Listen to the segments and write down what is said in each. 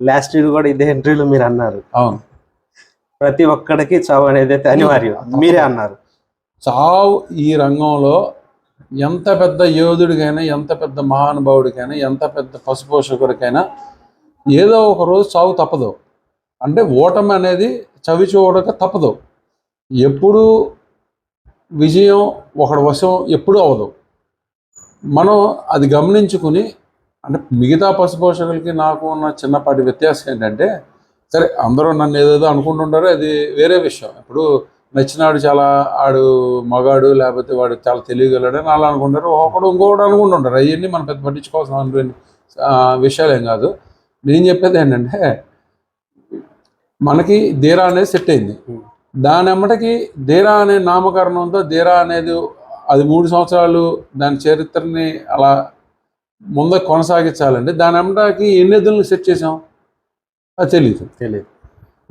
Last year కూడా ఇదే ఎంట్రీలో మీరు అన్నారు. అవును. ప్రతి ఒక్కడికి చావు అనేది అయితే అనివార్యం. మీరే అన్నారు. చావు ఈ రంగంలో ఎంత పెద్ద యోధుడికైనా ఎంత పెద్ద మహానుభావుడికైనా ఎంత పెద్ద పశుపోషకుడికైనా ఏదో ఒక రోజు చావు తప్పదు. అంటే ఓటమి అనేది చవి చూడక తప్పదు. ఎప్పుడు విజయం ఒకటి వశం ఎప్పుడూ అవ్వదు. మనం అది గమనించుకుని అంటే మిగతా పశుపోషకులకి నాకు ఉన్న చిన్నపాటి వ్యత్యాసం ఏంటంటే సరే అందరూ నన్ను ఏదేదో అనుకుంటుంటారో అది వేరే విషయం. ఇప్పుడు నచ్చినాడు చాలా ఆడు మగాడు లేకపోతే వాడు చాలా తెలియగలడని అలా అనుకుంటారు. ఒకడు ఇంకొకటి అనుకుంటుంటారు. అవన్నీ మనం పెద్ద పట్టించుకోవాల్సిన విషయాలు ఏం కాదు. నేను చెప్పేది ఏంటంటే మనకి ధీరా అనేది సెట్ అయింది. దాని ఎమ్మటకి ధీరా అనే నామకరణంతో ధీరా అనేది అది మూడు సంవత్సరాలు దాని చరిత్రని అలా ముందు కొనసాగించాలంటే దాని ఎమ్మటికి ఎన్ని ఎద్దులను సెట్ చేసాం అది తెలియదు తెలియదు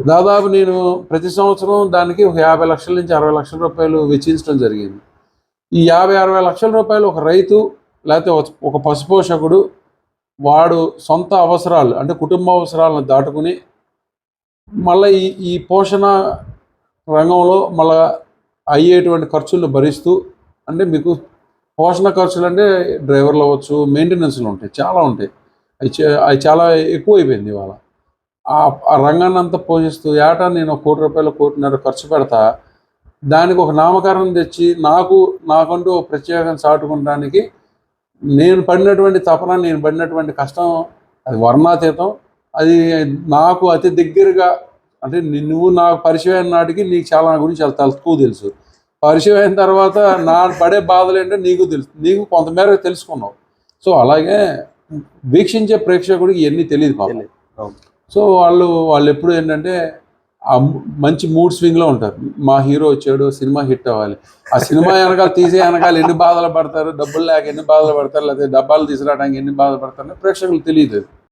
దాదాపు నేను ప్రతి సంవత్సరం దానికి ఒక యాభై లక్షల నుంచి అరవై లక్షల రూపాయలు వెచ్చించడం జరిగింది. ఈ యాభై అరవై లక్షల రూపాయలు ఒక రైతు లేకపోతే ఒక పశుపోషకుడు వాడు సొంత అవసరాలు అంటే కుటుంబ అవసరాలను దాటుకుని మళ్ళీ ఈ ఈ పోషణ రంగంలో మళ్ళా అయ్యేటువంటి ఖర్చులను భరిస్తూ అంటే మీకు పోషణ ఖర్చులు అంటే డ్రైవర్లు అవ్వచ్చు మెయింటెనెన్స్లు ఉంటాయి చాలా ఉంటాయి. అవి అవి చాలా ఎక్కువ అయిపోయింది ఇవాళ. ఆ ఆ రంగాన్ని అంతా పోషిస్తూ ఏటా నేను కోటి రూపాయలు కోటిన్నర ఖర్చు పెడతా దానికి ఒక నామకరణం తెచ్చి నాకు నాకంటూ ఒక ప్రత్యేకం చాటుకోవడానికి నేను పడినటువంటి తపన నేను పడినటువంటి కష్టం అది వర్ణాతీతం. అది నాకు అతి దగ్గరగా అంటే నువ్వు నాకు పరిచయం నాటికి నీకు చాలా నా గురించి చాలా తక్కువ తెలుసు. పరిచయం అయిన తర్వాత నా పడే బాధలు ఏంటో నీకు తెలుసు. నీకు కొంతమేర తెలుసుకున్నావు. సో అలాగే వీక్షించే ప్రేక్షకుడికి ఇవన్నీ తెలియదు పాపం. సో వాళ్ళు వాళ్ళు ఎప్పుడు ఏంటంటే ఆ మంచి మూడ్ స్వింగ్లో ఉంటారు. మా హీరో వచ్చాడు సినిమా హిట్ అవ్వాలి. ఆ సినిమా వెనకాల తీసే వెనకాల ఎన్ని బాధలు పడతారు డబ్బులు లేక ఎన్ని బాధలు పడతారు లేకపోతే డబ్బాలు తీసుకురావడానికి ఎన్ని బాధలు పడతారు ప్రేక్షకులకు తెలియదు